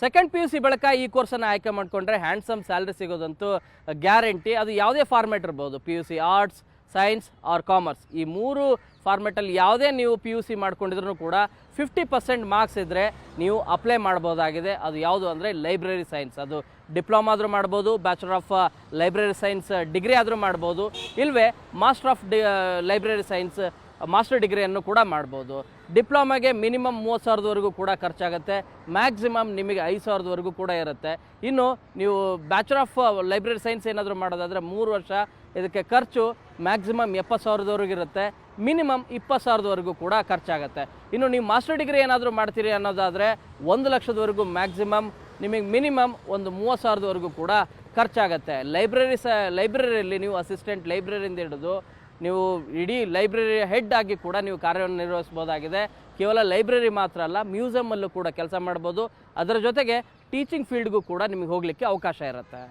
Second P U C ಬಳಿಕ ಈ ಕೋರ್ಸನ್ನು ಆಯ್ಕೆ ಮಾಡಿಕೊಂಡ್ರೆ ಹ್ಯಾಂಡ್ಸಮ್ ಸ್ಯಾಲ್ರಿ ಸಿಗೋದಂತೂ ಗ್ಯಾರಂಟಿ ಅದು ಯಾವುದೇ ಫಾರ್ಮೇಟ್ ಇರ್ಬೋದು. P U C arts science or commerce ಈ ಮೂರು ಫಾರ್ಮೆಟಲ್ಲಿ ಯಾವುದೇ ನೀವು ಪಿ ಯು ಸಿ ಮಾಡ್ಕೊಂಡಿದ್ರು ಕೂಡ ಫಿಫ್ಟಿ ಪರ್ಸೆಂಟ್ ಮಾರ್ಕ್ಸ್ ಇದ್ದರೆ ನೀವು ಅಪ್ಲೈ ಮಾಡ್ಬೋದಾಗಿದೆ. ಅದು ಯಾವುದು ಅಂದರೆ ಲೈಬ್ರರಿ ಸೈನ್ಸ್ ಅದು ಡಿಪ್ಲೊಮಾ ಆದರೂ ಮಾಡ್ಬೋದು bachelor of library science degree ಆದರೂ ಮಾಡ್ಬೋದು. ಇಲ್ಲವೇ master of the library science master ಡಿಗ್ರಿಯನ್ನು ಕೂಡ ಮಾಡ್ಬೋದು. ಡಿಪ್ಲೊಮಾಗೆ ಮಿನಿಮಮ್ ಮೂವತ್ತು ಸಾವಿರದವರೆಗೂ ಕೂಡ ಖರ್ಚಾಗುತ್ತೆ. ಮ್ಯಾಕ್ಸಿಮಮ್ ನಿಮಗೆ ಐದು ಸಾವಿರದವರೆಗೂ ಕೂಡ ಇರುತ್ತೆ. ಇನ್ನು ನೀವು ಬ್ಯಾಚುಲರ್ ಆಫ್ ಲೈಬ್ರರಿ ಸೈನ್ಸ್ ಏನಾದರೂ ಮಾಡೋದಾದರೆ ಮೂರು ವರ್ಷ ಇದಕ್ಕೆ ಖರ್ಚು ಮ್ಯಾಕ್ಸಿಮಮ್ ಎಪ್ಪತ್ತು ಸಾವಿರದವರೆಗೂ ಇರುತ್ತೆ. ಮಿನಿಮಮ್ ಇಪ್ಪತ್ತು ಸಾವಿರದವರೆಗೂ ಕೂಡ ಖರ್ಚಾಗುತ್ತೆ. ಇನ್ನು ನೀವು ಮಾಸ್ಟರ್ ಡಿಗ್ರಿ ಏನಾದರೂ ಮಾಡ್ತೀರಿ ಅನ್ನೋದಾದರೆ ಒಂದು ಲಕ್ಷದವರೆಗೂ ಮ್ಯಾಕ್ಸಿಮಮ್, ನಿಮಗೆ ಮಿನಿಮಮ್ ಒಂದು ಮೂವತ್ತು ಸಾವಿರದವರೆಗೂ ಕೂಡ ಖರ್ಚಾಗುತ್ತೆ. ಲೈಬ್ರರಿ ಸ, ಲೈಬ್ರರಿಯಲ್ಲಿ ನೀವು ಅಸಿಸ್ಟೆಂಟ್ ಲೈಬ್ರರಿಯಿಂದ ಹಿಡಿದು ನೀವು ಇಡೀ ಲೈಬ್ರರಿ ಹೆಡ್ ಆಗಿ ಕೂಡ ನೀವು ಕಾರ್ಯವನ್ನು ನಿರ್ವಹಿಸ್ಬೋದಾಗಿದೆ ಕೇವಲ ಲೈಬ್ರರಿ ಮಾತ್ರ ಅಲ್ಲ ಮ್ಯೂಸಿಯಮಲ್ಲೂ ಕೂಡ ಕೆಲಸ ಮಾಡ್ಬೋದು ಅದರ ಜೊತೆಗೆ ಟೀಚಿಂಗ್ ಫೀಲ್ಡ್ಗೂ ಕೂಡ ನಿಮಗೆ ಹೋಗಲಿಕ್ಕೆ ಅವಕಾಶ ಇರುತ್ತೆ.